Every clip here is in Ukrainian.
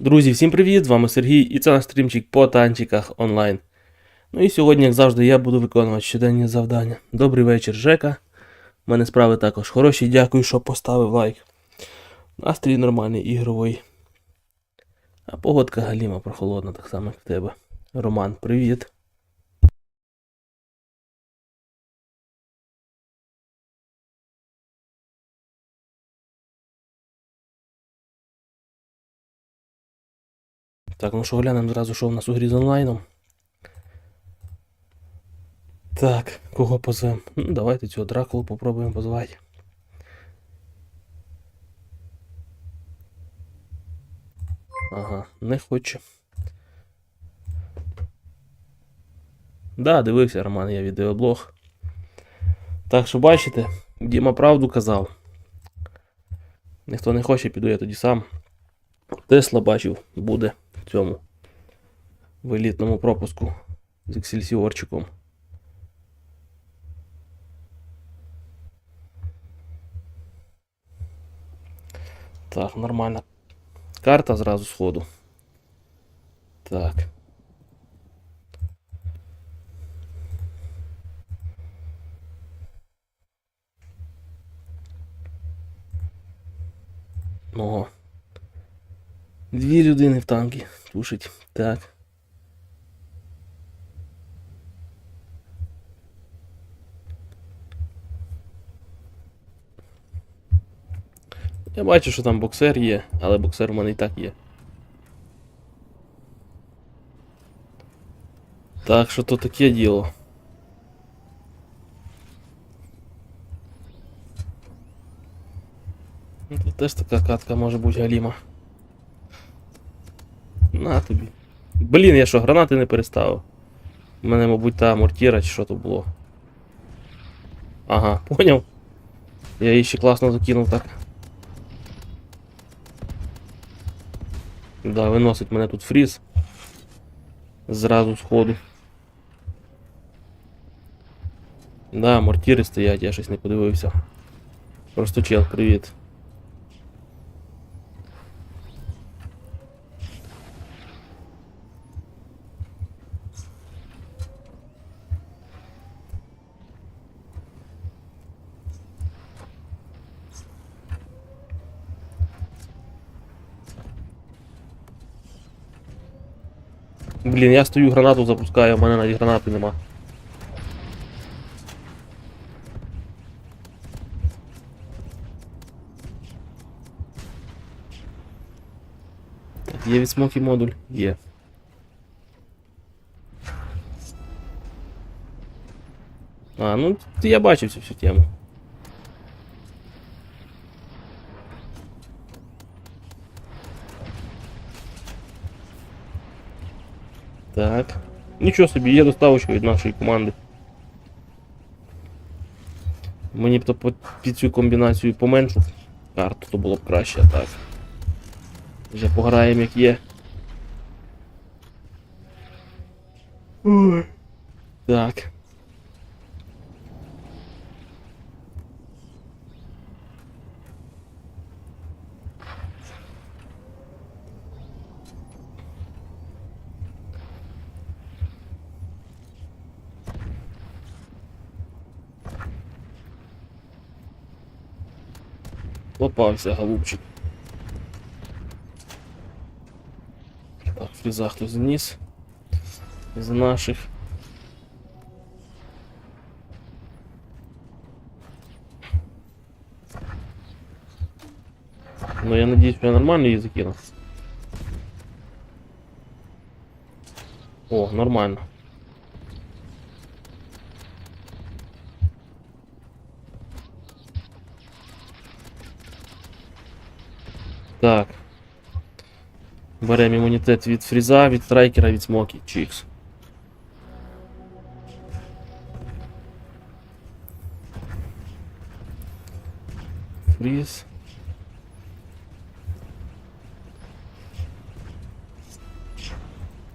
Друзі, всім привіт! З вами Сергій і це наш стрімчик по танчиках онлайн. Ну і сьогодні, як завжди, я буду виконувати щоденні завдання. Добрий вечір, Жека. У мене справи також хороші. Дякую, що поставив лайк. Настрій нормальний, ігровий. А погодка галіма прохолодна, так само як в тебе. Роман, привіт. Так, ну що глянемо зразу, що в нас у грі з онлайном. Так, кого позвемо? Ну, давайте цього Дракулу попробуємо позвати. Ага, не хоче. Да, дивився, Роман, я відеоблог. Так що бачите, Діма правду казав. Ніхто не хоче, піду я тоді сам. Тесла бачив, буде цьому в елітному пропуску з Ексельсіорчиком. Так, нормальна карта зразу сходу. Так. Ого. Дві людини в танки Тушить. Так. Я бачу, що там боксер є, але боксер в мене і так є. Так що то таке діло. Ну, Тут теж така катка може бути галіма. На тобі. Блін, я що, гранати не переставив. У мене, мабуть, та мортіра чи що то було. Ага, поняв. Я її ще класно закинув так. Да, виносить мене тут фріз. Зразу з ходу. Да, мортіри стоять, я щось не подивився. Просто чел, привіт. Блін, я стою гранату запускаю, у мене навіть гранати нема. Є від смокі модуль? Є. А, ну я бачив цю всю тему. Так. Нічого собі, є доставочка від нашої команди. Мені б то під цю комбінацію поменшу карту, то було б краще, а так. Вже пограємо як є. Ой. Так. Попався голубчик. Так, фріза хтось зніс. З наших. Ну я надеюсь, что я нормально її закинув. О, нормально. Так. Беремо імунітет від фріза, від страйкера, від смокі. Чікс. Фріз.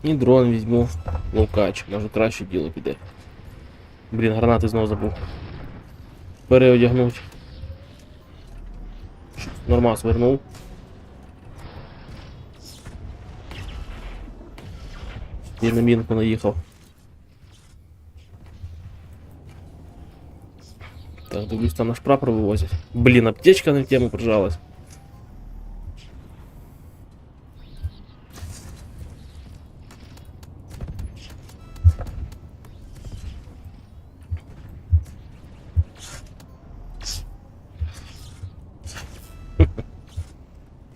І дрон візьму. Ловкач, може краще діло піде. Блін, гранати знову забув. Переодягнуть. Нормас вернув. І на мінку наїхав. Так, дивлюсь, там наш прапор вивозять. Блін, аптечка не в тему прижалась.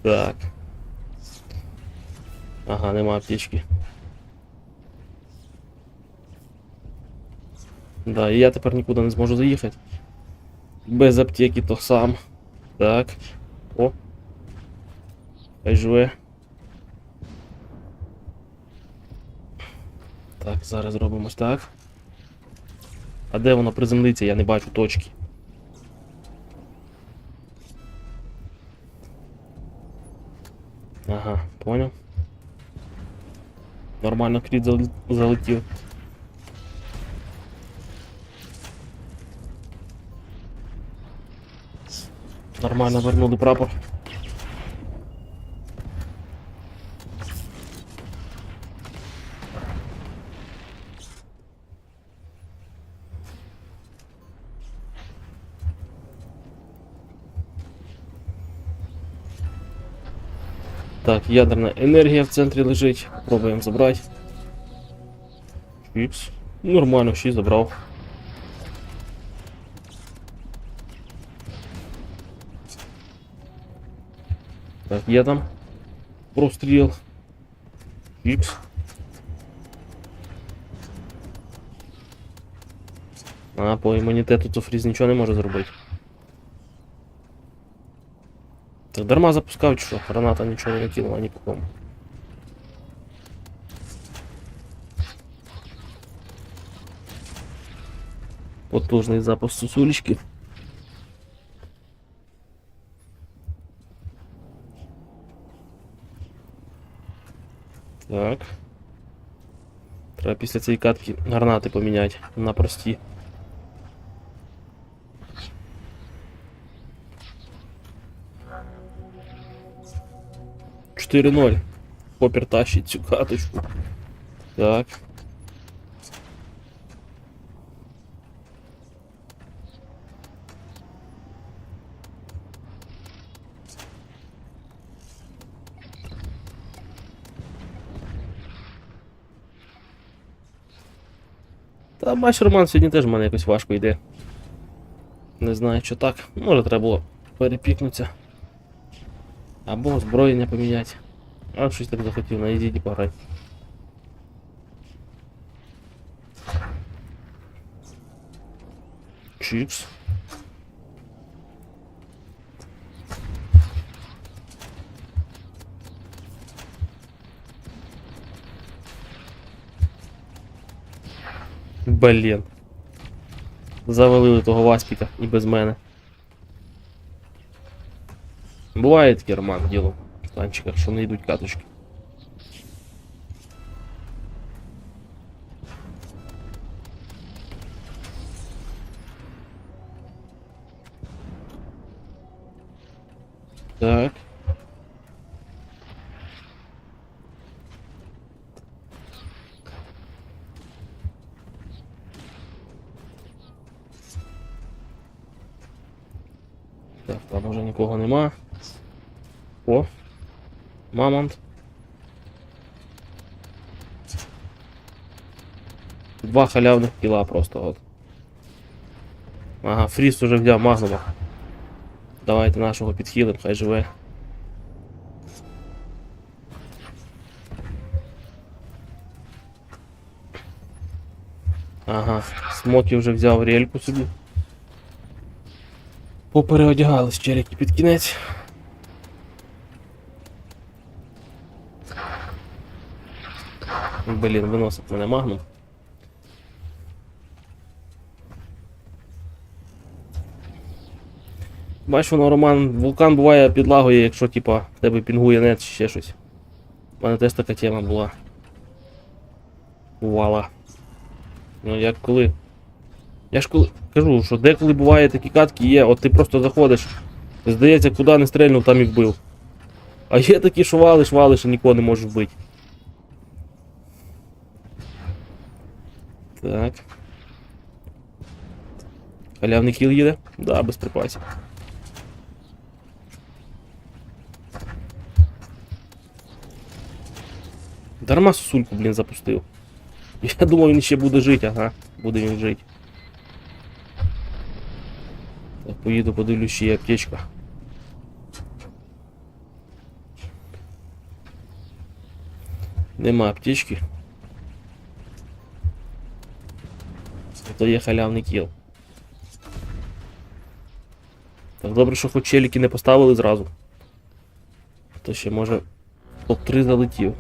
Так. Ага, нема аптечки. Да, і я тепер нікуди не зможу заїхати. Без аптеки то сам. Так. О. Хай живе. Так, зараз зробимо ось так. А де воно приземлиться, я не бачу точки. Ага, понял. Нормально кріт залетів. Нормально вернули прапор. Так, ядерна енергія в центрі лежить. Пробуємо забрати. Чіпс. Нормально, ще й забрав. Так, є там. Простріл. Чіпс. А, по імунітету то фріз нічого не може зробити. Так дарма запускав, чи що граната нічого не накинула ні по кому. Потужний запуск сусулечки. Так. Треба після цієї катки гранати поміняти на прості. Чотири ноль. Попір тащить цю каточку. Так. Та бач, Роман, сьогодні теж в мене якось важко йде. Не знаю, що так. Може треба було перепікнутися. Або озброєння поміняти. А щось так захотів, на ізіді пограй. Чіпс. Блін. Завалили того Васпіка і без мене. Буває таке, Роман, діло в танчиках, що не йдуть каточки. Так. Два халявних кіла просто от. Ага, фріз уже взяв магнума. Давайте нашого підхилим, хай живе. Ага, смокі вже взяв рельку собі. Попереодягались челіки під кінець. Блін, виносить мене магнум. Бач, воно, Роман, вулкан буває підлагує, якщо типа в тебе пінгує нет чи ще щось. У мене теж така тема була. Бувала. Ну як коли. Я ж коли кажу, що деколи буває такі катки є, от ти просто заходиш, здається, куди не стрельнув, там і вбив. А є такі, що валиш, валиш і нікого не можеш вбити. Так. Халявний кіл їде? Да, без припасів. Дарма сосульку, блін, запустив. Я думав, він ще буде жити, ага. Буде він жити. Так, поїду, подивлюсь, ще є аптечка. Нема аптечки. То є халявний кіл. Так, добре, що хоч челіки не поставили зразу. То ще може топ-3 залетів.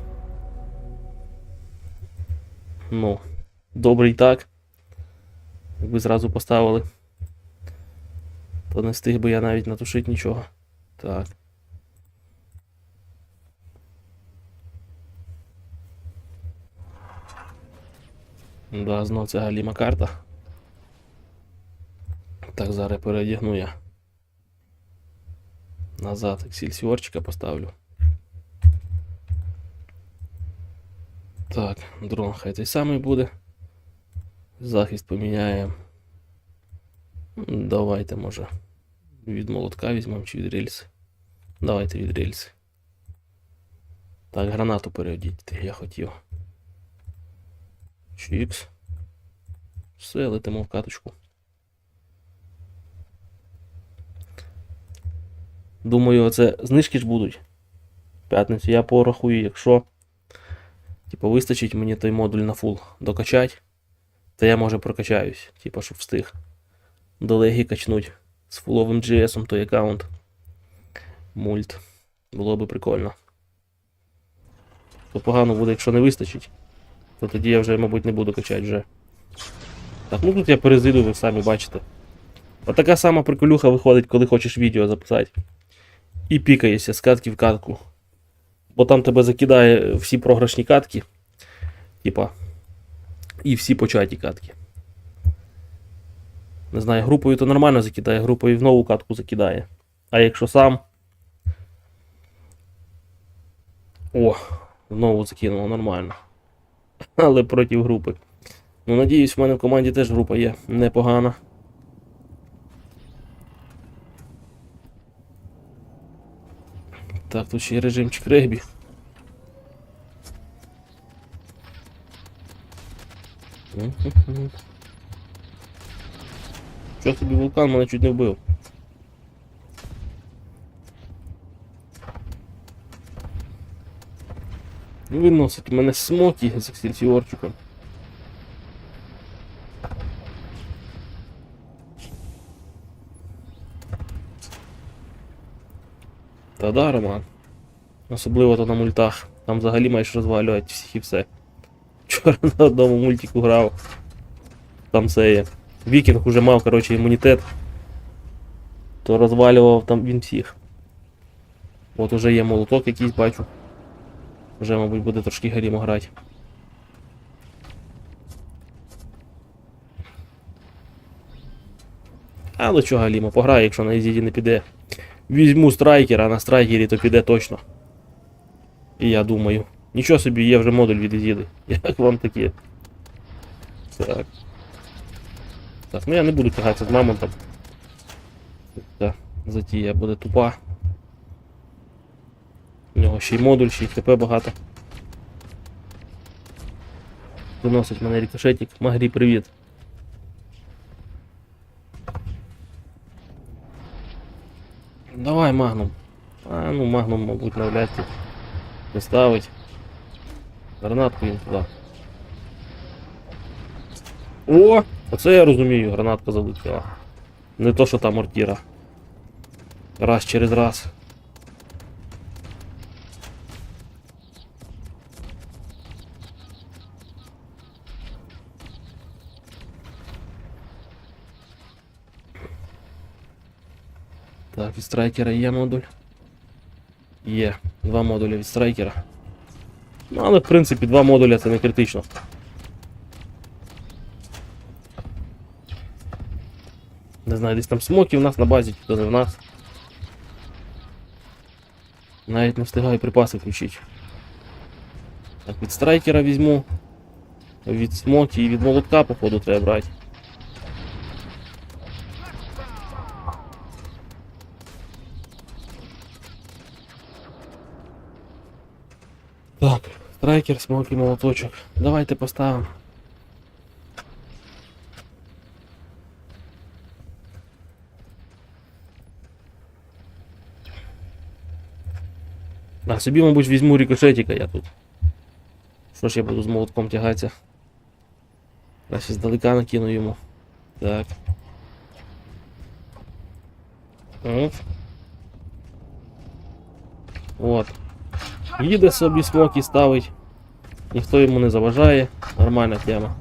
Ну, добре і так. Якби зразу поставили. То не встиг би я навіть натушити нічого. Так. Да, знов це галіма карта. Так, зараз переодягну я. Назад ексільсіорчика поставлю. Так, дрон хай той самий буде. Захист поміняємо. Давайте, може, від молотка візьмемо чи від рельси. Давайте від рельси. Так, гранату переодіти я хотів. Чікс. Все, летимо в каточку. Думаю, оце знижки ж будуть. П'ятницю я порахую, якщо. Типу, вистачить мені той модуль на фул докачать, то я може прокачаюсь, типу, щоб встиг. До легі качнуть з фуловим GS той аккаунт. Мульт. Було би прикольно. То погано буде, якщо не вистачить, то тоді я вже, мабуть, не буду качати вже. Так, ну тут я перезиду, ви самі бачите. Отака сама приколюха виходить, коли хочеш відео записати. І пікаєшся з катки в катку. Бо там тебе закидає всі програшні катки. Типа. І всі початі катки. Не знаю, групою то нормально закидає, групою в нову катку закидає. А якщо сам. О, знову закинуло нормально. Але проти групи. Ну, надіюсь, в мене в команді теж група є непогана. Так, тут ще є режимчик регбі. Що собі вулкан мене чуть не вбив. Виносить мене смокі з ексельсіорчиком. Та да. Особливо то на мультах. Там взагалі маєш розвалювати всіх і все. Вчора на одному мультику грав. Там це є. Вікінг уже мав, коротше, імунітет. То розвалював там він всіх. От уже є молоток якийсь бачу. Вже, мабуть, буде трошки гарімо грати. Але чого Галімо, пограє, якщо на Ізіді не піде. Візьму страйкера, на страйкері то піде точно. І я думаю. Нічого собі, є вже модуль від Ізіди. Як вам таке? Так. Так, ну я не буду тягатися з мамонтом. Ця затія буде тупа. У нього ще й модуль, ще й ХП багато. Виносить мене рикошетик. Магрі, привіт. Давай магнум. А, ну магнум, мабуть, навряд чи не ставить. Гранатку він туди. О! Оце я розумію, гранатка залетіла. Не то, що там мортіра. Раз через раз. Так, від страйкера є модуль. Є. Два модулі від страйкера. Ну, але в принципі два модуля це не критично. Не знаю, десь там смоки в нас на базі, чи то не в нас. Навіть не встигаю припаси включити. Так, від страйкера візьму. від смокі і від молотка, походу, треба брати. Страйкер, смокі, молоточок. Давайте поставимо. А собі, мабуть, візьму рикошетика я тут. Що ж я буду з молотком тягатися? Краще здалека накину йому. Так. От. От. Їде собі смоки ставить. Ніхто йому не заважає. Нормальна тема.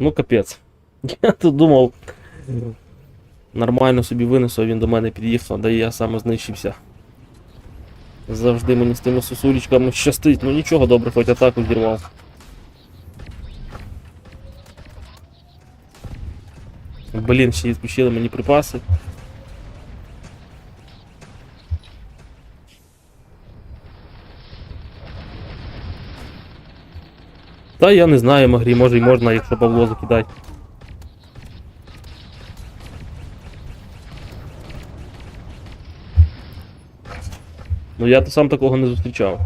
Ну капець. Я тут думав. Нормально собі винесу, а він до мене під'їхав, і я саме знищився. Завжди мені з тими сосулечками щастить, ну нічого добре, хоч атаку зірвав. Блін, ще відключили мені припаси. Та я не знаю, Магрі, може й можна, якщо Павло закидать. Ну я сам такого не зустрічав.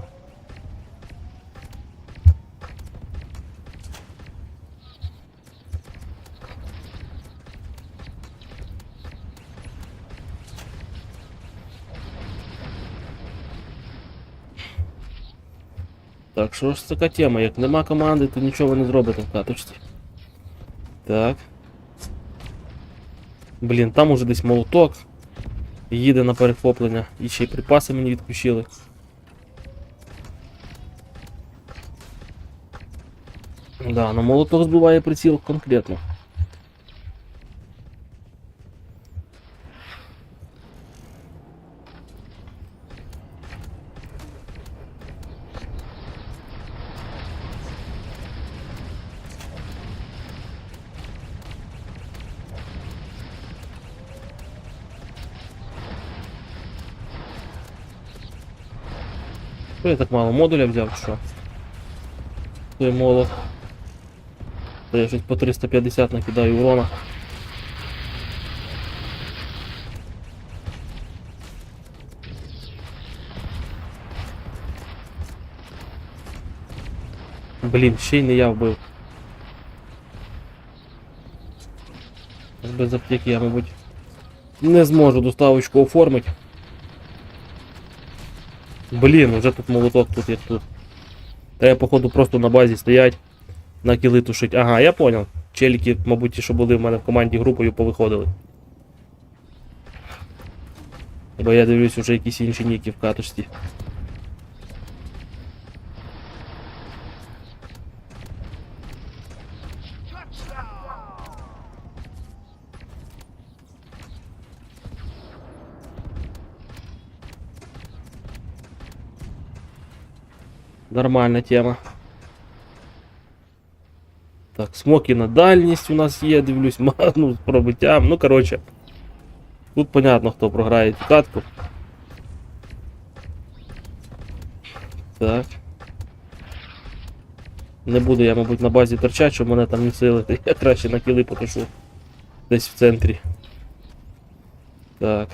Так, що ж така тема? Як нема команди, то нічого не зробите в каточці. Так. Блін, там уже десь молоток. Їде на перехоплення. І ще й припаси мені відключили. Да, на молоток збиває приціл конкретно. Що я так мало модуля взяв, чи що? Той молот. То я по 350 накидаю урона. Блін, ще й не я вбив. Без аптеки я, мабуть, не зможу доставочку оформити. Блін, вже тут молоток тут як тут. Та я походу просто на базі стоять, на кіли тушить. Ага, я понял. Челіки, мабуть, що були в мене в команді групою, повиходили. Бо я дивлюсь вже якісь інші ніки в каточці. Нормальна тема. Так, смоки на дальність у нас є, дивлюсь, ну, з пробиттям. Ну, коротше. Тут понятно, хто програє цю катку. Так. Не буду я, мабуть, на базі торчати, щоб мене там не силити. Я краще на кіли потушу. Десь в центрі. Так.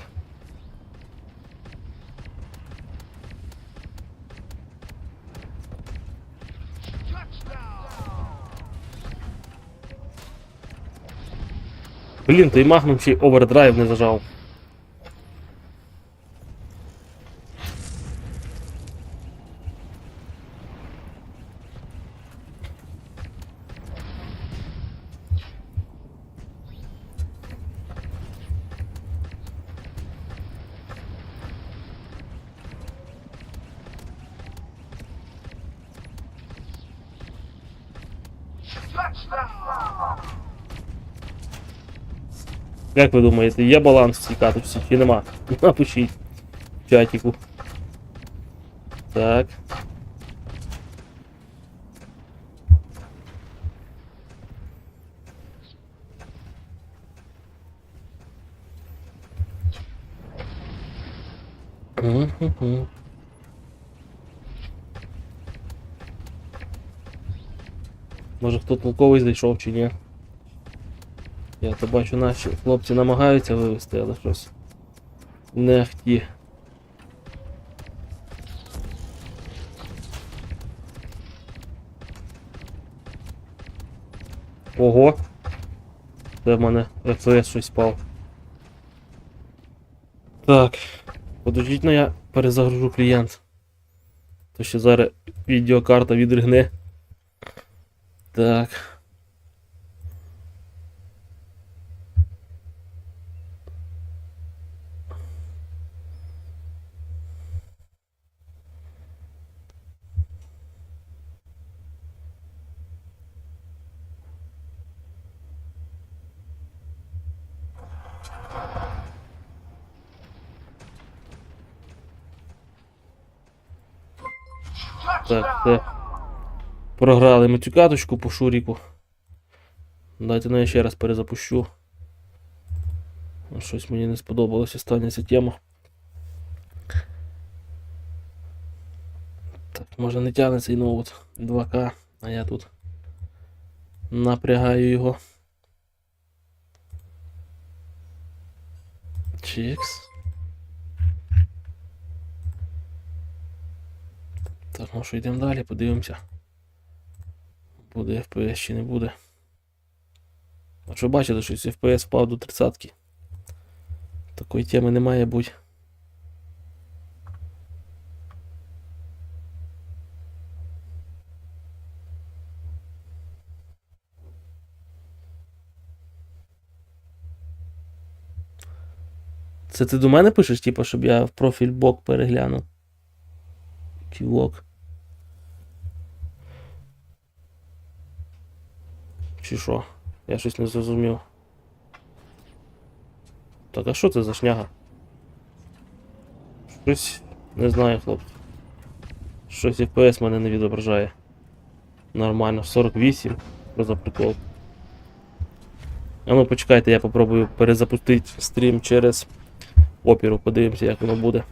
Блін, той магнум ще й овердрайв не зажав. Як ви думаєте, є баланс в цій каточці чи нема? Напишіть в чатіку. Так. Мгм. Може хто толковий зайшов чи ні? Я то бачу, наші хлопці намагаються вивезти, але щось не хті. Ого! Це в мене РФС щось впав. Так. Подождіть, ну я перезагружу клієнт. То ще зараз відеокарта відригне. Так, це. Програли ми цю каточку по шуріку. Дайте ну я ще раз перезапущу. Щось мені не сподобалось остання ця тема. Так, може не тягне цей ноут 2К, а я тут напрягаю його. Чікс. Так, ну що йдемо далі, подивимося. Буде FPS чи не буде. А що бачите, що FPS впав до 30-ки. Такої теми не має бути. Це ти до мене пишеш, типу, щоб я в профіль бок переглянув? Кілок. Чи що? Я щось не зрозумів. Так, а що це за шняга? Щось не знаю, хлопці. Щось FPS мене не відображає. Нормально, 48. Що за прикол? А ну почекайте, я попробую перезапустити стрім через опіру, подивимося, як воно буде.